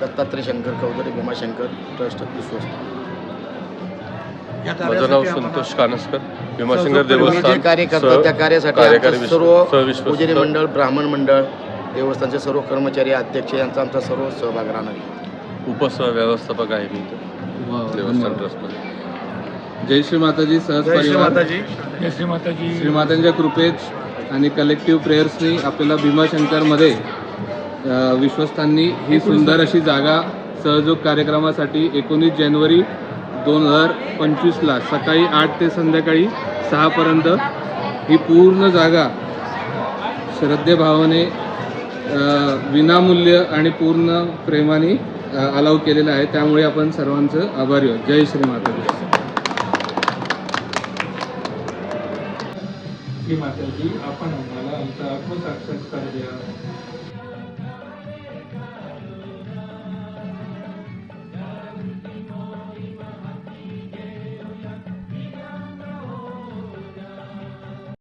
Dattatray Shankar Chaudhari Bhimashankar trust विश्वस्त. माझं नाव संतोष कानसकर भीमाशंकर देवस्थान कार्य त्या कार्यासाठी सर्व पूजनी मंडळ ब्राह्मण मंडळ देवस्थानचे सर्व कर्मचारी अध्यक्ष यांचा आमचा सर्व सहभाग राहणार आहे. उपसह व्यवस्थापक आहे मी देवस्थान ट्रस्टमध्ये. जय श्री माताजी सहज जय श्री माताजी. जय श्री माताजी. श्रीमातांच्या कृपेत आणि कलेक्टिव्ह प्रेयर्सनी आपल्याला भीमाशंकरमध्ये विश्वस्तांनी ही सुंदर अशी जागा सहयोग कार्यक्रमासाठी एकोणीस जानेवारी दोन हजार पंचवीसला सकाळी आठ ते संध्याकाळी सहापर्यंत ही पूर्ण जागा श्रद्धेभावाने विनामूल्य आणि पूर्ण प्रेमाने अलाव केलेलं आहे. त्यामुळे आपण सर्वांचं आभारी आहोत. जय श्री माताजी श्री माताजी आपण आम्हाला आमचा आत्मसाक्षात्कार द्या.